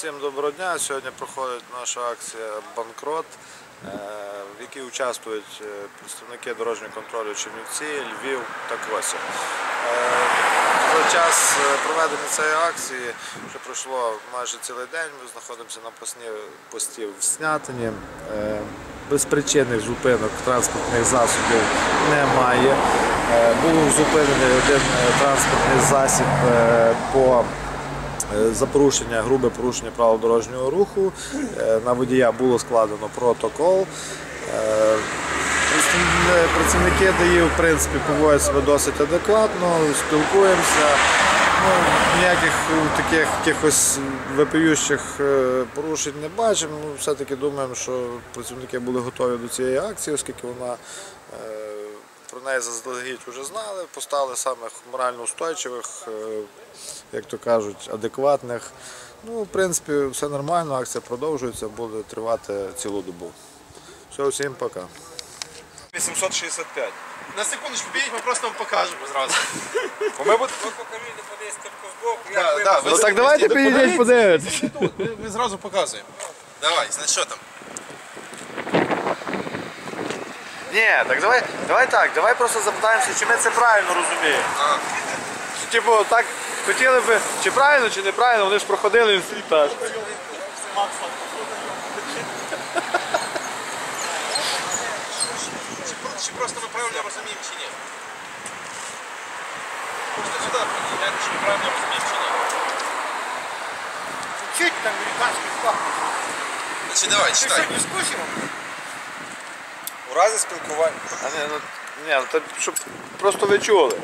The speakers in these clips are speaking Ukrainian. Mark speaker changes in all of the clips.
Speaker 1: Всім доброго дня. Сьогодні проходить наша акція Банкрот, е, в якій участвують е, представники дорожнього контролю Чернівці, Львів та. Е, За час е, проведення цієї акції вже пройшло майже цілий день. Ми знаходимося на пості в Снятині. Безпричинних зупинок транспортних засобів немає. Був зупинений один транспортний засіб по за порушення, грубе порушення правил дорожнього руху. Е, На водія було складено протокол. Е, Працівники ДАІ, в принципі, поводять себе досить адекватно, спілкуємося. Ну, ніяких е, таких якихось випиючих е, порушень не бачимо. Все-таки думаємо, що працівники були готові до цієї акції, оскільки вона е, про неї заздалегідь вже знали, поставили самих морально устойчивих, е, як то кажуть, адекватних. Ну, в принципі, все нормально, акція продовжується, буде тривати цілу добу. Все, всім пока.
Speaker 2: 865.
Speaker 3: На секундочку, підіть, ми просто вам покажемо зразу.
Speaker 2: Бо ми будемо...
Speaker 4: Ви покажіть подивись картку збоку,
Speaker 3: Да,
Speaker 4: як ви
Speaker 3: да, ви-
Speaker 1: Ну так давайте підійдіть, подивитися.
Speaker 3: Ми, ми зразу показуємо. Давай, значить, що там?
Speaker 1: Ні, так давай, давай так, давай просто запитаємося, чи ми це правильно розуміємо.
Speaker 3: А.
Speaker 1: Типу, так хотіли би, чи правильно, чи неправильно, вони ж проходили інструктаж.
Speaker 3: Чи, чи просто ми правильно розуміємо, чи ні? Просто сюди підійдемо, чи ми правильно розуміємо, чи ні.
Speaker 4: Чуть там американський флаг.
Speaker 3: Значить, давай, читай.
Speaker 4: дискусію?
Speaker 2: У разі спілкування.
Speaker 1: А ні, ну, ні, ну, то, щоб просто ви чули.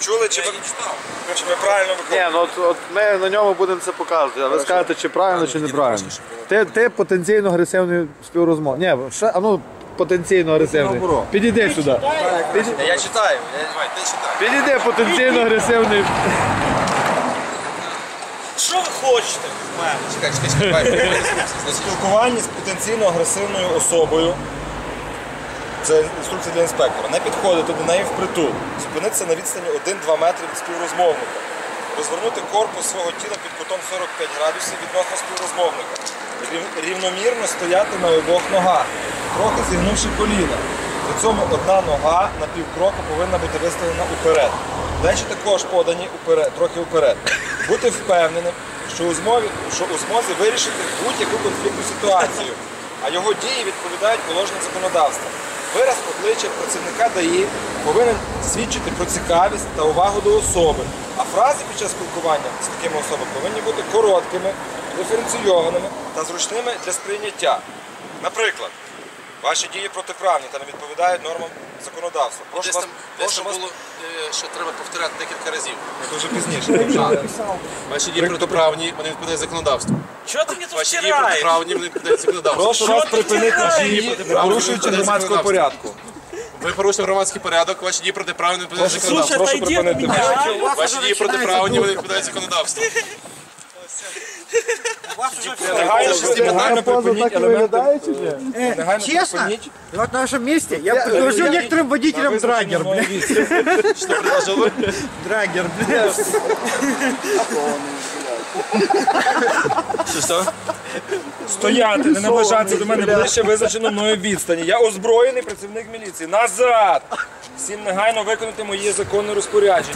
Speaker 2: Чули, чи ви,
Speaker 4: читав.
Speaker 2: чи ми правильно
Speaker 1: Ні, ну от, от ми на ньому будемо це показувати, а ви скажете, чи правильно, чи неправильно. Ти, ти потенційно агресивний співрозмов. Ні, ще, а ну потенційно агресивний. Підійди сюди.
Speaker 2: Я читаю.
Speaker 3: Давай, ти читай.
Speaker 1: Підійди потенційно агресивний.
Speaker 4: Що ви хочете?
Speaker 3: Чекай, чекай, чекай,
Speaker 2: Спілкування з потенційно агресивною особою. Це інструкція для інспектора. Не підходити до неї впритул. Зупинитися на відстані 1-2 метри від співрозмовника. Розвернути корпус свого тіла під кутом 45 градусів відносно співрозмовника. Рівномірно стояти на обох ногах, трохи зігнувши коліна. При цьому одна нога на півкроку повинна бути виставлена уперед. Плечі також подані уперед, трохи вперед. Бути впевненим, що у змові, що у змозі вирішити будь-яку конфліктну ситуацію, а його дії відповідають положенням законодавства. Вираз обличчя працівника ДАІ повинен свідчити про цікавість та увагу до особи. А фрази під час спілкування з такими особами повинні бути короткими, диференційованими та зручними для сприйняття. Наприклад, ваші дії протиправні та не відповідають нормам законодавства. Прошу
Speaker 3: Десь
Speaker 2: вас,
Speaker 3: там,
Speaker 2: прошу
Speaker 3: там
Speaker 2: вас
Speaker 3: було, е, що треба повторяти декілька разів.
Speaker 2: це вже пізніше.
Speaker 3: Ваші дії протиправні, вони відповідають законодавству.
Speaker 4: Чого ти мені тут
Speaker 3: Ваші дії
Speaker 4: втираєш?
Speaker 3: протиправні, вони відповідають законодавству.
Speaker 2: Прошу вас припинити дії, порушуючи громадського порядку.
Speaker 3: Ви порушили громадський порядок, ваші дії протиправні, вони відповідають законодавству.
Speaker 2: Прошу припинити.
Speaker 3: Ваші дії протиправні, вони відповідають законодавству.
Speaker 2: Негайно, негайно припиніть елементи.
Speaker 1: Е,
Speaker 2: Негайно
Speaker 5: Честно?
Speaker 2: припиніть.
Speaker 5: Вот на нашем месте я предложил некоторым водителям драгер, блядь.
Speaker 3: Що предложили?
Speaker 5: Драгер, блядь.
Speaker 2: Що, що? Стояти, не наближатися до мене ближче визначено мною відстані. Я озброєний працівник міліції. Назад! Всім негайно виконати моє законне розпорядження.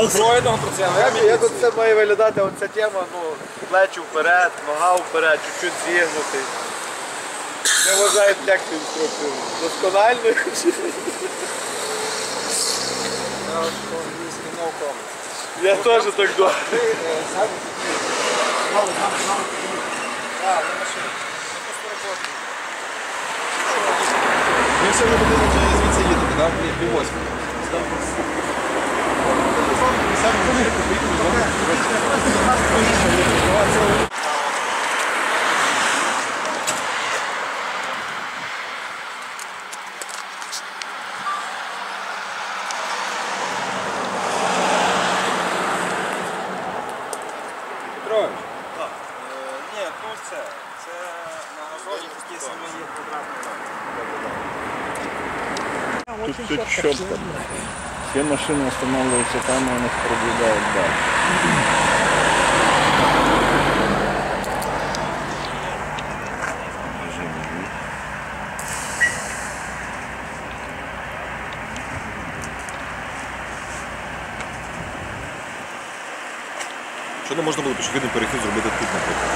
Speaker 2: Озброєного працівника
Speaker 1: Як,
Speaker 2: міліції.
Speaker 1: як от це має виглядати оця тема, ну, плечі вперед, нога вперед, чуть-чуть зігнутий. Не вважають як цю інструкцію. Досконально. Я теж так думаю.
Speaker 3: Ви ми будемо вже звідси їдемо, так? Ні, пів восьми.
Speaker 2: Петрович.
Speaker 6: тут все четко. Все машины останавливаются там, и он их продвигает дальше.
Speaker 2: Что-то можно было пішохідний перехід зробити тут, наприклад?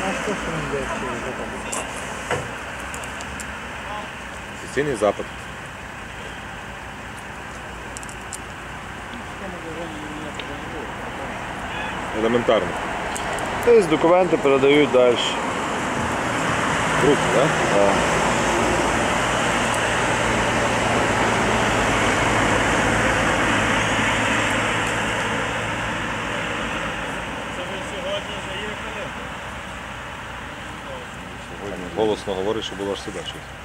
Speaker 2: Ну, а що ж він дає через Офіційний запит. Елементарно.
Speaker 1: Тобто документи передають далі.
Speaker 2: Руки, так? Сьогодні голосно говорить, що було аж сюди щось.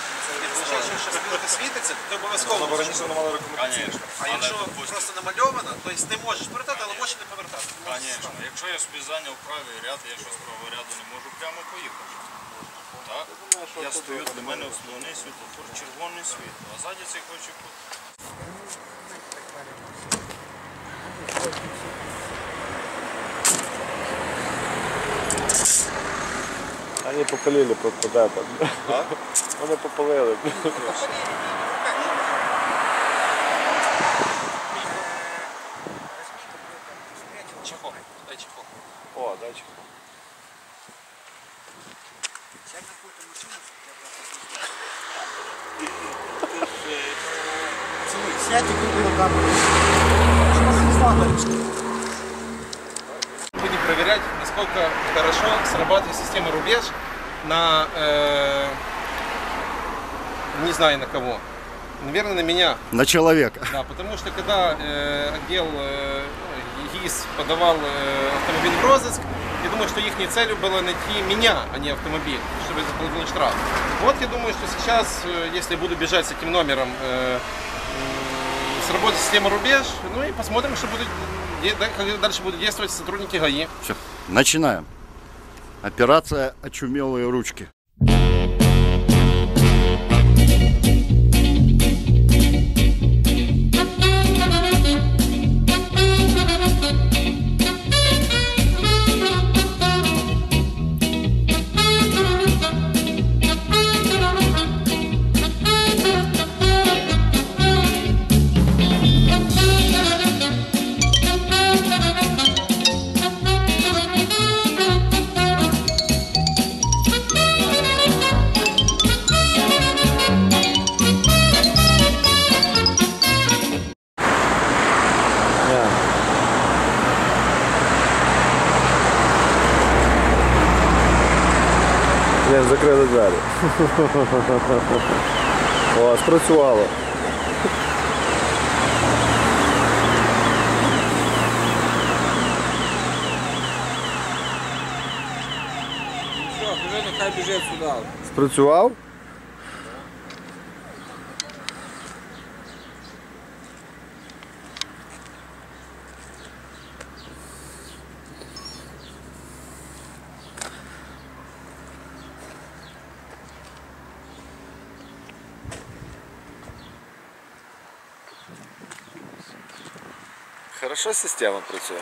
Speaker 7: світиться, то обов'язково.
Speaker 2: Бо раніше воно мало рекомендації.
Speaker 7: А якщо просто намальовано, то ти можеш повертати, але можеш не повертати.
Speaker 8: Звісно, якщо я собі зайняв правий ряд, я що з правого ряду не можу прямо поїхати. Так? Я стою, для мене основний світлофор, червоний світло, а ззаді цей хоче бути.
Speaker 1: Вони попалили просто де там. Вони попалили.
Speaker 5: На человека.
Speaker 7: Да, потому что когда э, отдел э, ну, ГИС подавал э, автомобиль в розыск, я думаю, что их целью было найти меня, а не автомобиль, чтобы заплатить штраф. Вот я думаю, что сейчас, э, если буду бежать с этим номером, э, м, сработает система рубеж, ну и посмотрим, что да, как дальше будут действовать сотрудники ГАИ.
Speaker 5: Все, начинаем. Операция «Очумелые ручки».
Speaker 1: Закрили двері. О, спрацювало.
Speaker 4: Сюди.
Speaker 1: Спрацював?
Speaker 2: Хорошо система працює.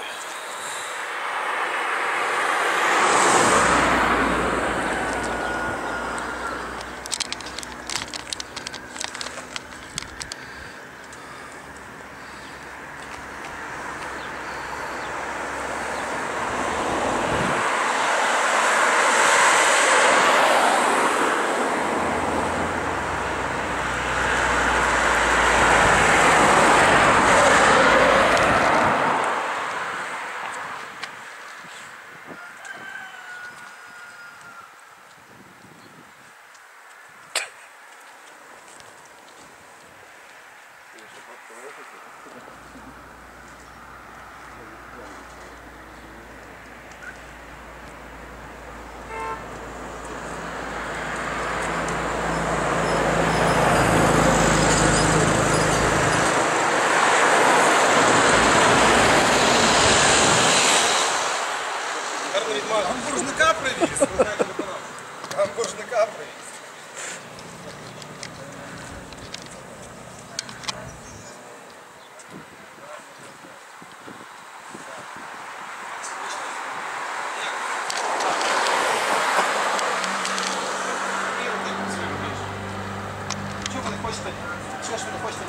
Speaker 7: Що ви не хочете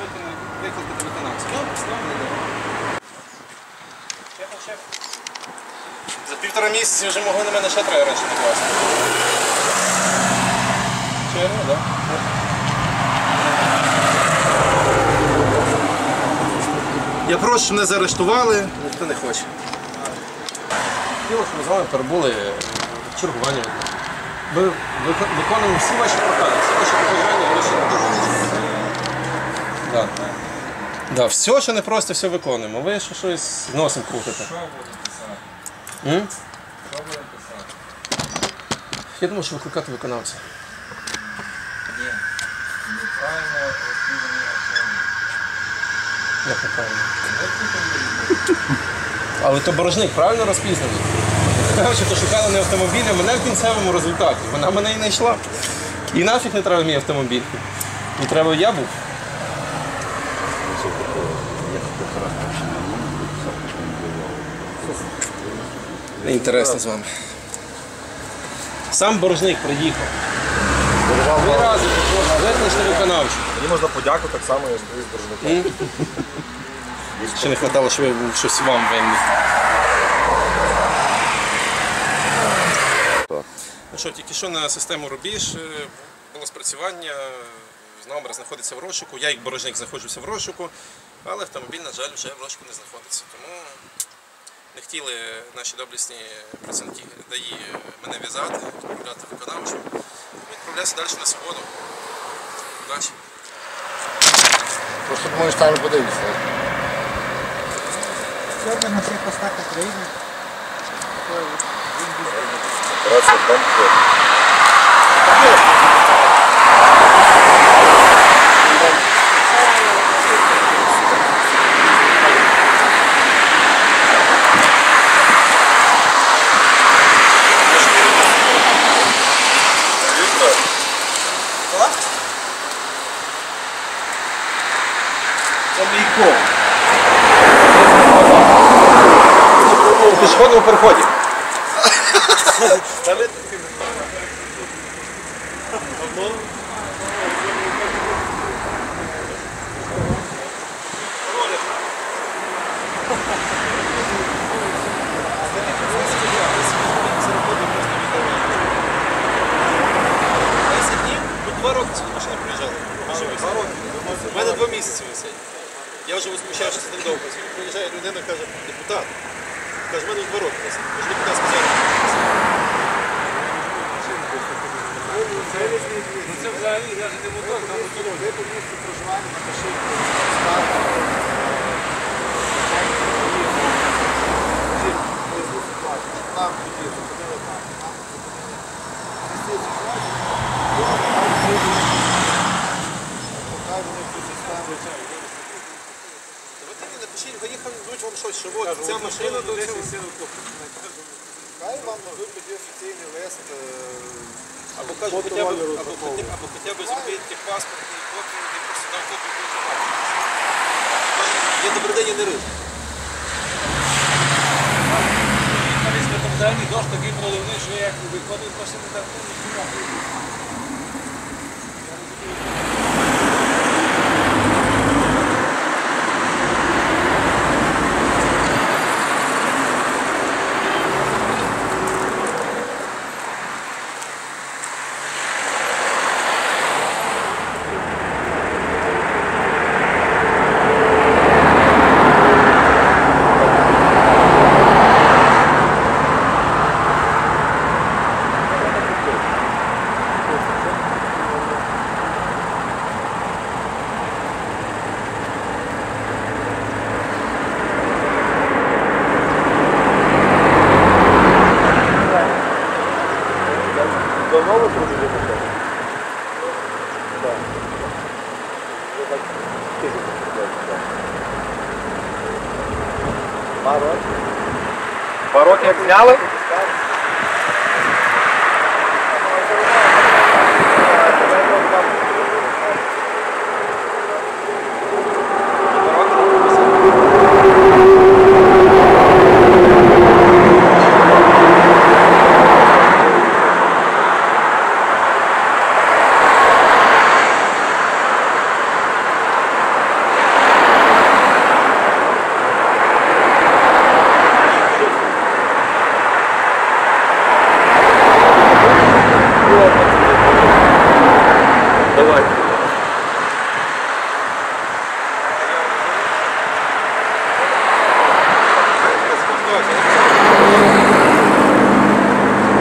Speaker 7: викликати виконавця. На Чекай, чекай. За півтора місяці вже могли на мене ще три речі накласти. Черга, так? Я прошу, щоб мене заарештували, ніхто не хоче. Хотіло, щоб ми з вами перебули чергування. Ми виконуємо всі ваші прохання, всі ваші побажання, ваші да. Да, все, що не просто, все виконуємо. Ви ще щось носом крутите. Що будемо писати? М? Я думаю, що викликати виконавця. Як неправильно? Але то борожник правильно розпізнаний. Коротше, то шукали не автомобіль, а мене в кінцевому результаті. Вона мене і не йшла. І нафіг не треба мій автомобіль. І треба я був. Інтересно з вами. Сам боржник приїхав. Два рази викличте виконавчу.
Speaker 2: Мені можна подяку так само, я стою з боржником.
Speaker 7: Ще не вистачало, що я був щось вам винний. Ну що, тільки що на систему Рубіж е, було спрацювання, номер знаходиться в розшуку, я як борожник знаходжуся в розшуку, але автомобіль, на жаль, вже в розшуку не знаходиться. Тому не хотіли наші доблісні працівники ДАІ мене в'язати, відправляти виконавчу. Відправлятися далі на свободу. Удачі.
Speaker 5: Просто думаю, там подивитися.
Speaker 3: Сьогодні на всіх постах України.
Speaker 2: Операція «Банкрот».
Speaker 7: У пішохідному переході. У мене два місяці висить. Я вже возмущаю, що це так довго. Приїжджає людина, каже, депутат. Каже, в мене відворот. роки висить. Каже, депутат Ну
Speaker 1: Це взагалі навіть не мотор, там мотор.
Speaker 7: Ви тоді напишіть, виїхали, дуть вам щось, що от ця машина до цього.
Speaker 9: Хай вам дадуть тоді офіційний лист. е,
Speaker 7: Або кажуть, хоча б, або, хоча, або хоча б зробити техпаспорт і копію, і просто дав копію будь-яку. Є добрий день, я не рив.
Speaker 1: Там взагалі дощ такий проливний, що як виходить машини так
Speaker 2: Два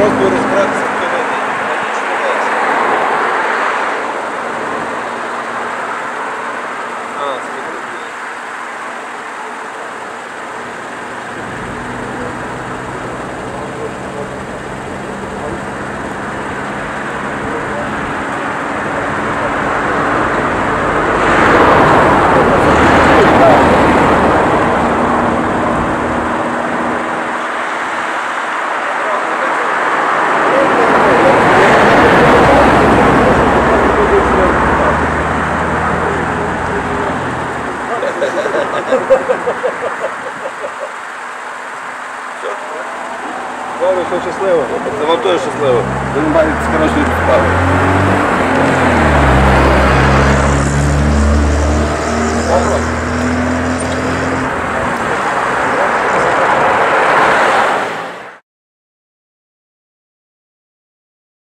Speaker 2: розбору роки як зняли?
Speaker 1: Добре, що щасливо. Це вам